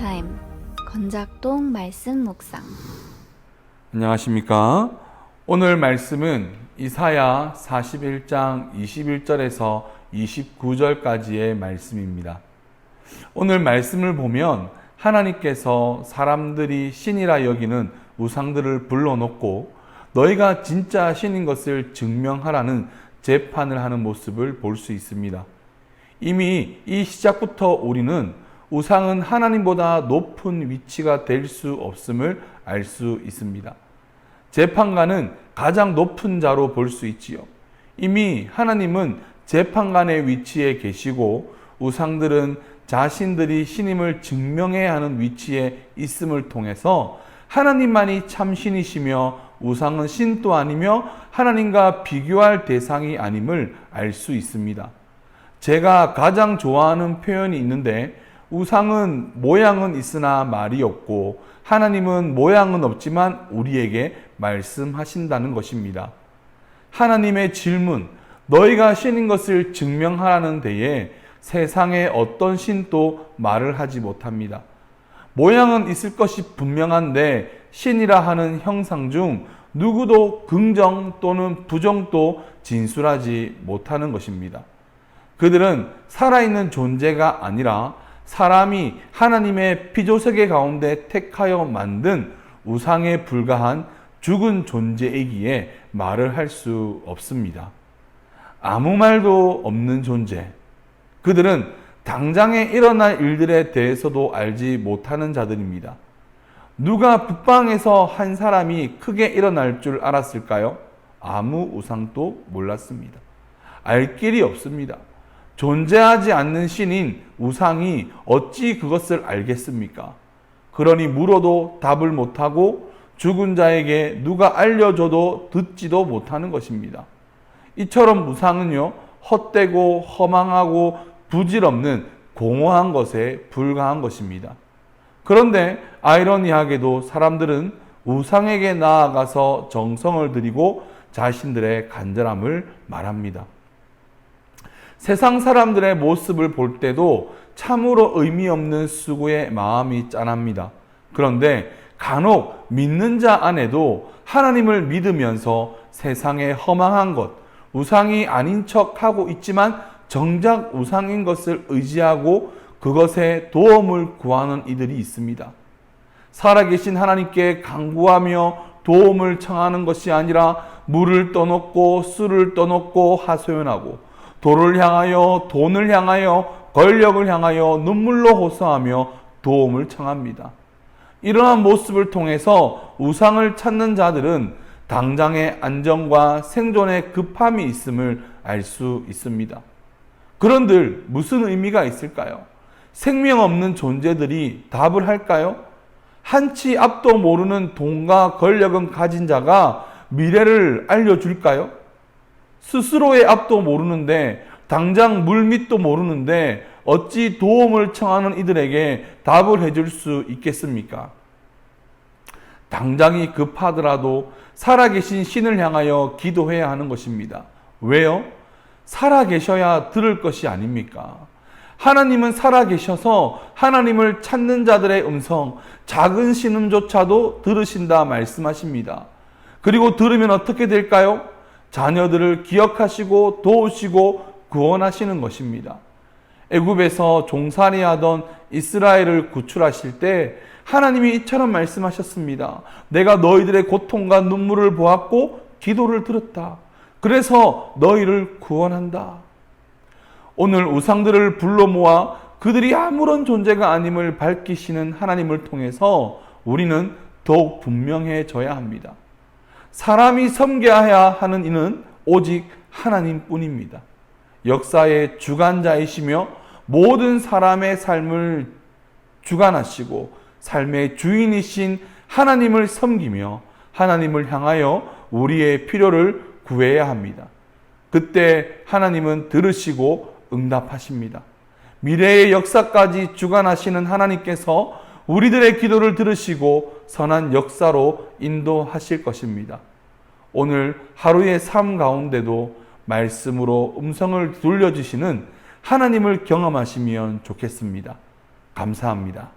타임 건작동 말씀 묵상 안녕하십니까? 오늘 말씀은 이사야 41장 21절에서 29절까지의 말씀입니다. 오늘 말씀을 보면 하나님께서 사람들이 신이라 여기는 우상들을 불러놓고 너희가 진짜 신인 것을 증명하라는 재판을 하는 모습을 볼 수 있습니다. 이미 이 시작부터 우리는 우상은 하나님보다 높은 위치가 될 수 없음을 알 수 있습니다. 재판관은 가장 높은 자로 볼 수 있지요. 이미 하나님은 재판관의 위치에 계시고 우상들은 자신들이 신임을 증명해야 하는 위치에 있음을 통해서 하나님만이 참 신이시며 우상은 신도 아니며 하나님과 비교할 대상이 아님을 알 수 있습니다. 제가 가장 좋아하는 표현이 있는데 우상은 모양은 있으나 말이 없고 하나님은 모양은 없지만 우리에게 말씀하신다는 것입니다. 하나님의 질문, 너희가 신인 것을 증명하라는 데에 세상의 어떤 신도 말을 하지 못합니다. 모양은 있을 것이 분명한데 신이라 하는 형상 중 누구도 긍정 또는 부정도 진술하지 못하는 것입니다. 그들은 살아있는 존재가 아니라 사람이 하나님의 피조세계 가운데 택하여 만든 우상에 불과한 죽은 존재이기에 말을 할 수 없습니다. 아무 말도 없는 존재. 그들은 당장에 일어날 일들에 대해서도 알지 못하는 자들입니다. 누가 북방에서 한 사람이 크게 일어날 줄 알았을까요? 아무 우상도 몰랐습니다. 알 길이 없습니다. 존재하지 않는 신인 우상이 어찌 그것을 알겠습니까? 그러니 물어도 답을 못하고 죽은 자에게 누가 알려줘도 듣지도 못하는 것입니다. 이처럼 우상은요, 헛되고 허망하고 부질없는 공허한 것에 불과한 것입니다. 그런데 아이러니하게도 사람들은 우상에게 나아가서 정성을 들이고 자신들의 간절함을 말합니다. 세상 사람들의 모습을 볼 때도 참으로 의미 없는 수고의 마음이 짠합니다. 그런데 간혹 믿는 자 안에도 하나님을 믿으면서 세상의 허망한 것, 우상이 아닌 척 하고 있지만 정작 우상인 것을 의지하고 그것에 도움을 구하는 이들이 있습니다. 살아계신 하나님께 강구하며 도움을 청하는 것이 아니라 물을 떠놓고 술을 떠놓고 하소연하고 도를 향하여 돈을 향하여 권력을 향하여 눈물로 호소하며 도움을 청합니다. 이러한 모습을 통해서 우상을 찾는 자들은 당장의 안정과 생존의 급함이 있음을 알 수 있습니다. 그런들 무슨 의미가 있을까요? 생명 없는 존재들이 답을 할까요? 한치 앞도 모르는 돈과 권력은 가진 자가 미래를 알려줄까요? 스스로의 앞도 모르는데 당장 물밑도 모르는데 어찌 도움을 청하는 이들에게 답을 해줄 수 있겠습니까? 당장이 급하더라도 살아계신 신을 향하여 기도해야 하는 것입니다. 왜요? 살아계셔야 들을 것이 아닙니까? 하나님은 살아계셔서 하나님을 찾는 자들의 음성, 작은 신음조차도 들으신다 말씀하십니다. 그리고 들으면 어떻게 될까요? 자녀들을 기억하시고 도우시고 구원하시는 것입니다. 애굽에서 종살이 하던 이스라엘을 구출하실 때 하나님이 이처럼 말씀하셨습니다. 내가 너희들의 고통과 눈물을 보았고 기도를 들었다. 그래서 너희를 구원한다. 오늘 우상들을 불러 모아 그들이 아무런 존재가 아님을 밝히시는 하나님을 통해서 우리는 더욱 분명해져야 합니다. 사람이 섬겨야 하는 이는 오직 하나님 뿐입니다. 역사의 주관자이시며 모든 사람의 삶을 주관하시고 삶의 주인이신 하나님을 섬기며 하나님을 향하여 우리의 필요를 구해야 합니다. 그때 하나님은 들으시고 응답하십니다. 미래의 역사까지 주관하시는 하나님께서 우리들의 기도를 들으시고 선한 역사로 인도하실 것입니다. 오늘 하루의 삶 가운데도 말씀으로 음성을 돌려주시는 하나님을 경험하시면 좋겠습니다. 감사합니다.